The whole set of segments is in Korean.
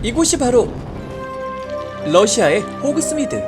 이곳이 바로 러시아의 호그스미드.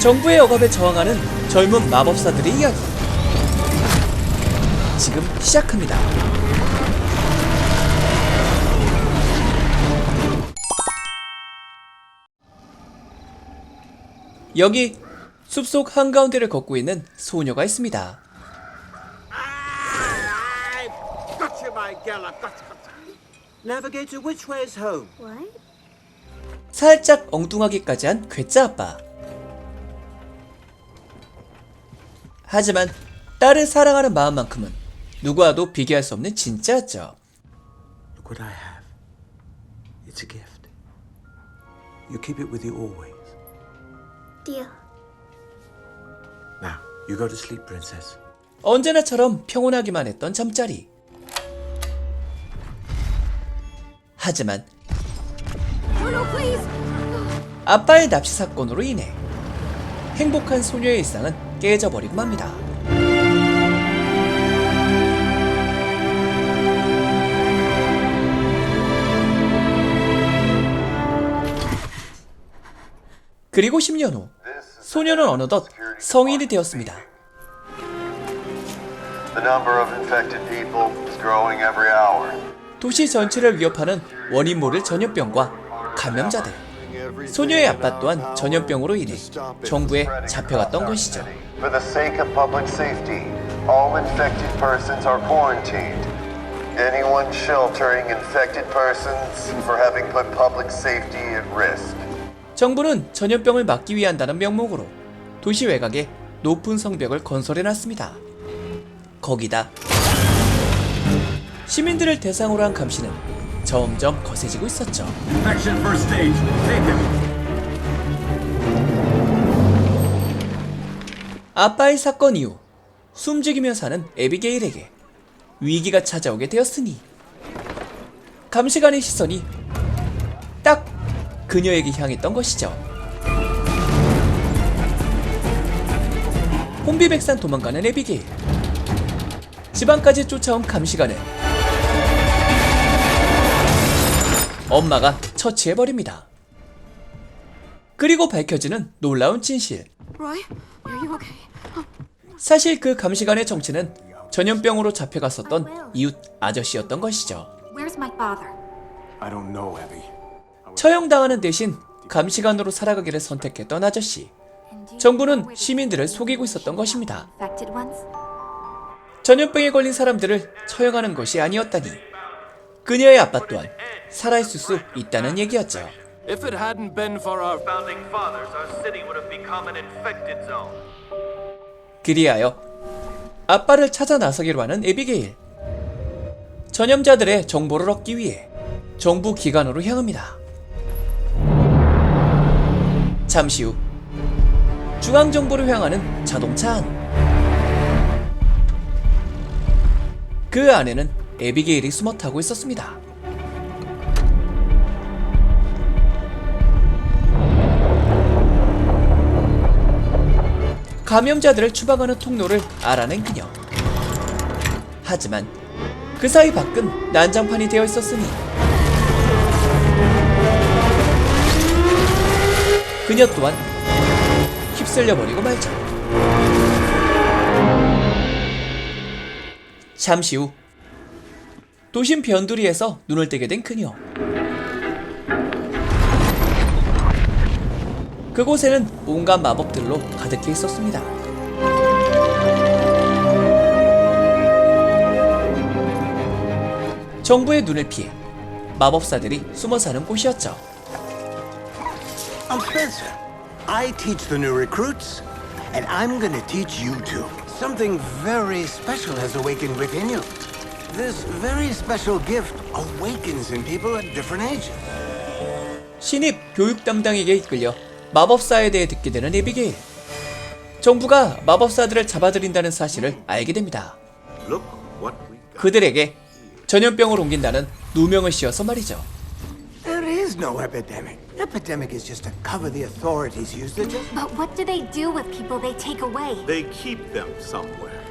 정부의 억압에 저항하는 젊은 마법사들의 이야기. 지금 시작합니다. 여기 숲속 한가운데를 걷고 있는 소녀가 있습니다. My you. Navigator, which way is home? What? 살짝 엉뚱하기까지 한 괴짜 아빠. 하지만 딸을 사랑하는 마음만큼은 누구와도 비교할 수 없는 진짜였죠. Look what I have. It's a gift. You keep it with you always. Deal. Now, you go to sleep, princess. 언제나처럼 평온하기만 했던 잠자리. 하지만 Oh! 아빠의 납치 사건으로 인해 행복한 소녀의 일상은 깨져버리고 맙니다. 그리고 10년 후 소녀는 어느덧 성인이 되었습니다. The number of infected people is growing every hour. 도시 전체를 위협하는 원인 모를 전염병과 감염자들. 소녀의 아빠 또한 전염병으로 인해 정부에 잡혀갔던 것이죠. Anyone sheltering infected persons for having put public safety at risk. 정부는 전염병을 막기 위한다는 명목으로 도시 외곽에 높은 성벽을 건설해 놨습니다. 거기다 시민들을 대상으로 한 감시는 점점 거세지고 있었죠. 아빠의 사건 이후 숨죽이며 사는 에비게일에게 위기가 찾아오게 되었으니 감시관의 시선이 딱 그녀에게 향했던 것이죠. 혼비백산 도망가는 에비게일. 집안까지 쫓아온 감시관을 엄마가 처치해버립니다. 그리고 밝혀지는 놀라운 진실. Roy, are you okay? 사실 그 감시관의 정체는 전염병으로 잡혀갔었던 이웃 아저씨였던 것이죠. Where's my father? I don't know, Abby. 처형당하는 대신 감시관으로 살아가기를 선택했던 아저씨. 정부는 시민들을 속이고 있었던 것입니다. 전염병에 걸린 사람들을 처형하는 것이 아니었다니. 그녀의 아빠 또한 살아있을 수 있다는 얘기였죠. If it hadn't been for our founding fathers, our city would have become an infected zone. 그리하여 아빠를 찾아 나서기로 하는 에비게일. 전염자들의 정보를 얻기 위해 정부 기관으로 향합니다. 잠시 후 중앙 정부를 향하는 자동차 안. 그 안에는 에비게일이 숨어 타고 있었습니다. 감염자들을 추방하는 통로를 알아낸 그녀. 하지만 그 사이 밖은 난장판이 되어 있었으니 그녀 또한 휩쓸려 버리고 말죠. 잠시 후 도심 변두리에서 눈을 뜨게 된 그녀. 그곳에는 온갖 마법들로 가득해 있었습니다. 정부의 눈을 피해 마법사들이 숨어 사는 곳이었죠. I'm Spencer. I teach the new recruits, and I'm gonna teach you too. Something very special has awakened within you. This very special gift awakens in people at different ages. 신입 교육 담당에게 이끌려 마법사에 대해 듣게 되는 에비게일. 정부가 마법사들을 잡아들인다는 사실을 알게 됩니다. Look what we got. 그들에게 전염병을 옮긴다는 누명을 씌워서 말이죠. There is no epidemic. Epidemic is just a cover the authorities use to just. But what do they do with people they take away? They keep them somewhere.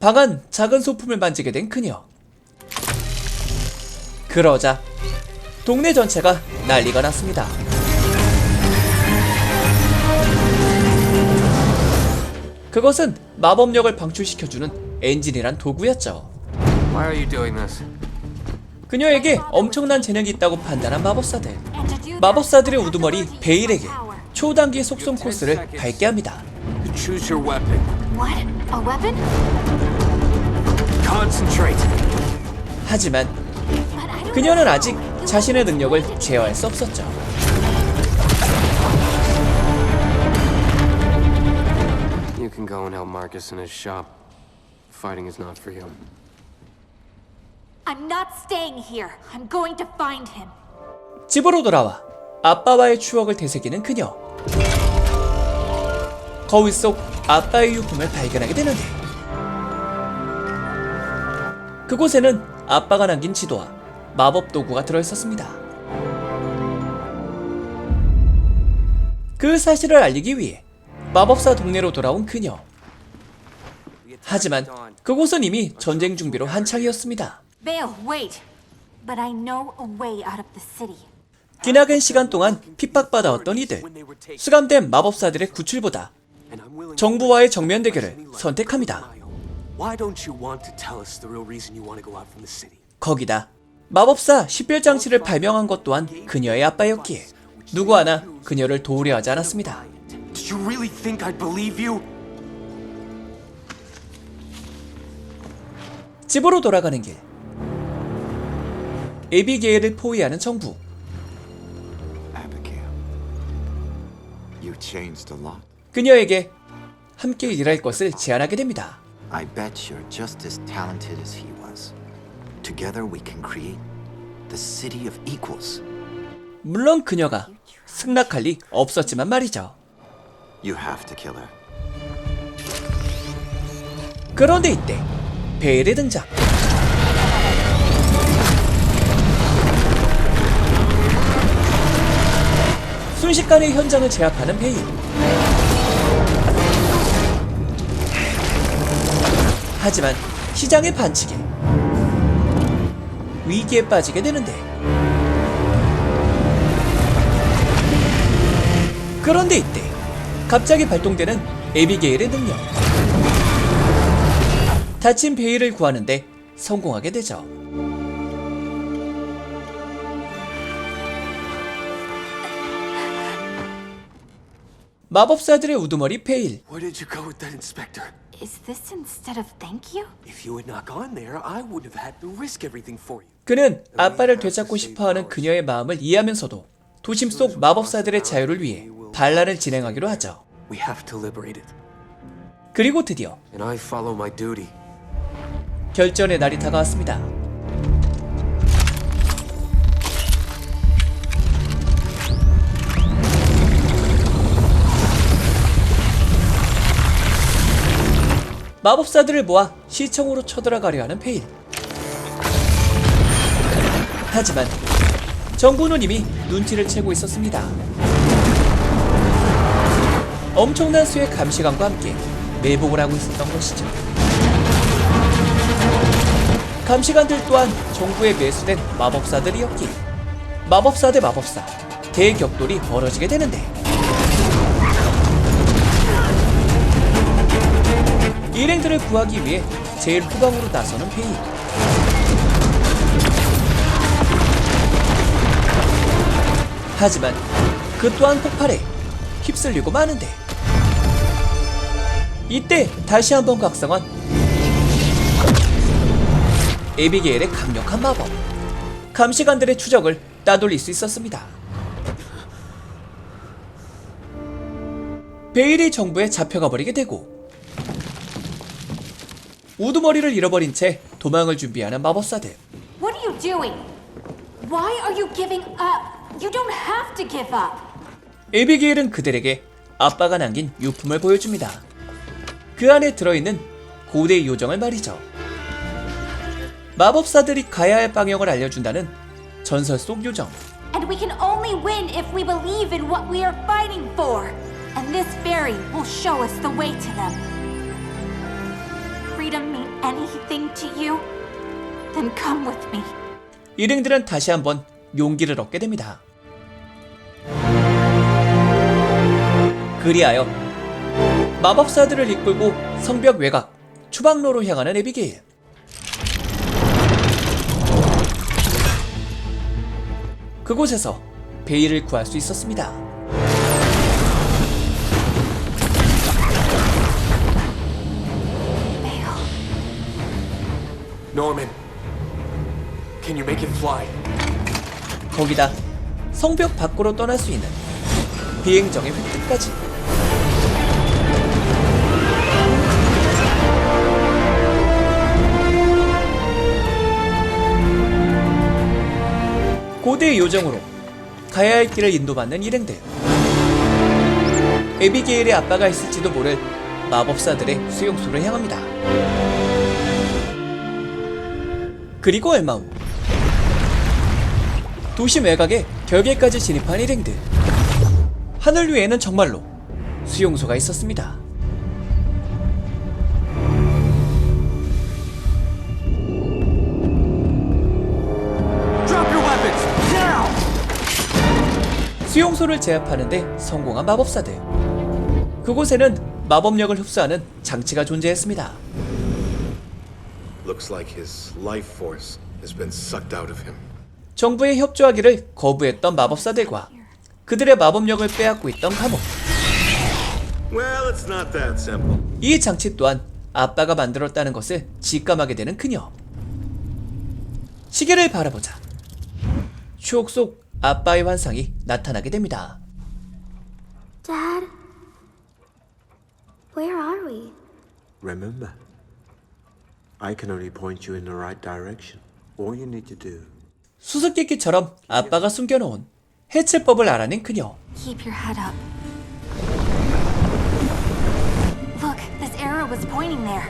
방안 작은 소품을 만지게 된 그녀. 그러자 동네 전체가 난리가 났습니다. 그것은 마법력을 방출시켜주는 엔진이란 도구였죠. Why are you doing this? 그녀에게 엄청난 재능이 있다고 판단한 마법사들. 마법사들의 우두머리 베일에게. 초단기 속성 코스를 밟게 합니다. 하지만 그녀는. 아직 You 자신의 능력을. 제어할 수 없었죠. You can go and help Marcus in his shop. Fighting is not for you. I'm not staying here. I'm going to find him. 집으로 돌아와 아빠와의 추억을 되새기는 그녀. 거울 속 아빠의 유품을 발견하게 되는데 그곳에는 아빠가 남긴 지도와 마법 도구가 들어있었습니다. 그 사실을 알리기 위해 마법사 동네로 돌아온 그녀. 하지만 그곳은 이미 전쟁 준비로 한창이었습니다. 기나긴 시간 동안 핍박받아왔던 이들 수감된 마법사들의 구출보다 정부와의 정면 대결을 선택합니다. Why don't you want to tell us the real reason you want to go out from the city? 거기다 마법사 식별장치를 발명한 것 또한 그녀의 아빠였기에 누구 하나 그녀를 도우려 하지 않았습니다. Did you really think I'd believe you? 집으로 돌아가는 길 에비게일을 포위하는 정부 Abigail, you changed a lot. 그녀에게 함께 일할 것을 제안하게 됩니다. I bet you're just as talented as he was. Together we can create the city of equals. 물론 그녀가 승낙할 리 없었지만 말이죠. You have to kill her. 그런데 이때 베일의 등장. 순식간에 현장을 제압하는 베일. 하지만 시장의 반칙에 위기에 빠지게 되는데 그런데 이때 갑자기 발동되는 에비게일의 능력. 다친 베일을 구하는데 성공하게 되죠. 마법사들의 우두머리 베일. Is this instead of thank you? If you had not gone there, I wouldn't have had to risk everything for you. 그는 아빠를 되찾고 싶어하는 그녀의 마음을 이해하면서도 도심 속 마법사들의 자유를 위해 반란을 진행하기로 하죠. We have to liberate it. 그리고 드디어 And I follow my duty. 결전의 날이 다가왔습니다. 마법사들을 모아 시청으로 쳐들어가려 하는 페일. 하지만 정부는 이미 눈치를 채고 있었습니다. 엄청난 수의 감시관과 함께 매복을 하고 있었던 것이죠. 감시관들 또한 정부에 매수된 마법사들이었기에 마법사 대 마법사 대격돌이 벌어지게 되는데 일행들을 구하기 위해 제일 후방으로 나서는 페이. 하지만 그 또한 폭발에 휩쓸리고 마는데. 이때 다시 한번 각성한 에비게일의 강력한 마법. 감시관들의 추적을 따돌릴 수 있었습니다. 베일이 정부에 잡혀가 버리게 되고 우두머리를 잃어버린 채 도망을 준비하는 마법사들 What are you doing? Why are you giving up? You don't have to give up. 에비게일은 그들에게 아빠가 남긴 유품을 보여줍니다. 그 안에 들어있는 고대 요정을 말이죠. 마법사들이 가야 할 방향을 알려준다는 전설 속 요정. And we can only win if we believe in what we are fighting for. And this fairy will show us the way to them. Anything to you, then come with me. 일행들은 다시 한번 용기를 얻게 됩니다. 그리하여 마법사들을 이끌고 성벽 외곽 추방로로 향하는 에비게일. 그곳에서 베일을 구할 수 있었습니다. Norman, can you make it fly? 거기다 성벽 밖으로 떠날 수 있는 비행정의 획득까지. 고대의 요정으로 가야 할 길을 인도받는 일행들. 에비게일의 아빠가 있을지도 모를 마법사들의 수용소를 향합니다. 그리고 얼마 후 도시 외곽에 결계까지 진입한 일행들. 하늘 위에는 정말로 수용소가 있었습니다. 수용소를 제압하는데 성공한 마법사들. 그곳에는 마법력을 흡수하는 장치가 존재했습니다. Looks like his life force has been sucked out of him. 정부에 협조하기를 거부했던 마법사들과 그들의 마법력을 빼앗고 있던 감옥. Well, it's not that simple. 이 장치 또한 아빠가 만들었다는 것을 직감하게 되는 그녀. 시계를 바라보자. 추억 속 아빠의 환상이 나타나게 됩니다. Dad? Where are we? Remember, I can only point you in the right direction. All you need to do 수수께끼처럼 아빠가 숨겨놓은 해체법을 알아낸 그녀. Keep your head up. Look, this arrow was pointing there.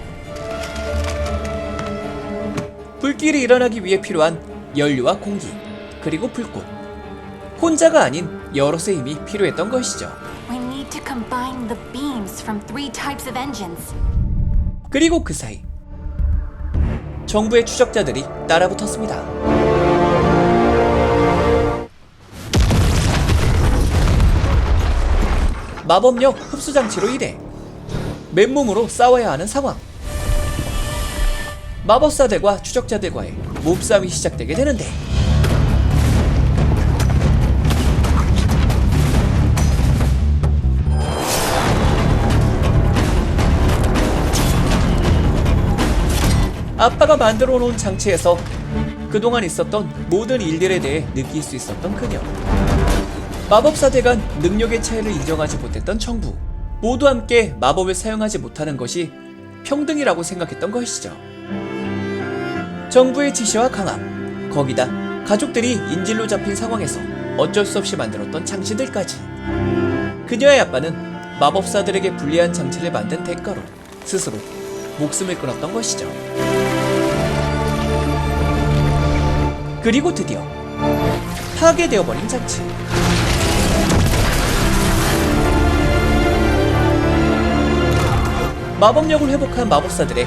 불길이 일어나기 위해 필요한 연료와 공기, 그리고 불꽃. 혼자가 아닌 여럿의 힘이 필요했던 것이죠. We need to combine the beams from three types of engines. 그리고 그 사이 정부의 추적자들이 따라붙었습니다. 마법력 흡수 장치로 인해 맨몸으로 싸워야 하는 상황. 마법사들과 추적자들과의 몸싸움이 시작되게 되는데 아빠가 만들어 놓은 장치에서 그동안 있었던 모든 일들에 대해 느낄 수 있었던 그녀. 마법사들 간 능력의 차이를 인정하지 못했던 정부. 모두 함께 마법을 사용하지 못하는 것이 평등이라고 생각했던 것이죠. 정부의 지시와 강압, 거기다 가족들이 인질로 잡힌 상황에서 어쩔 수 없이 만들었던 장치들까지. 그녀의 아빠는 마법사들에게 불리한 장치를 만든 대가로 스스로 목숨을 끊었던 것이죠. 그리고 드디어 파괴되어버린 장치. 마법력을 회복한 마법사들의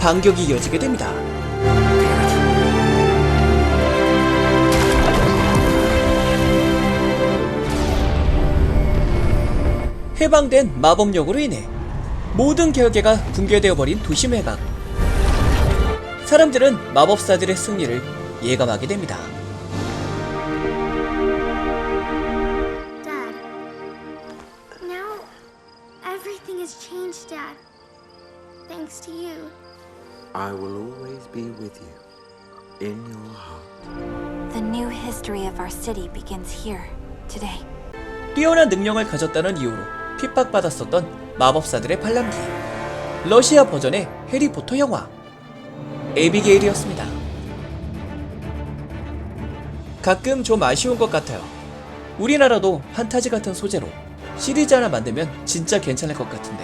반격이 이어지게 됩니다. 해방된 마법력으로 인해 모든 결계가 붕괴되어 버린 도시 매각. 사람들은 마법사들의 승리를 예감하게 됩니다. Dad. Now, everything has changed, Dad. Thanks to you. I will always be with you in your heart. The new history of our city begins here, today. 뛰어난 능력을 가졌다는 이유로 핍박받았었던 마법사들의 반란기. 러시아 버전의 해리포터 영화 에비게일이었습니다. 가끔 좀 아쉬운 것 같아요. 우리나라도 판타지 같은 소재로 시리즈 하나 만들면 진짜 괜찮을 것 같은데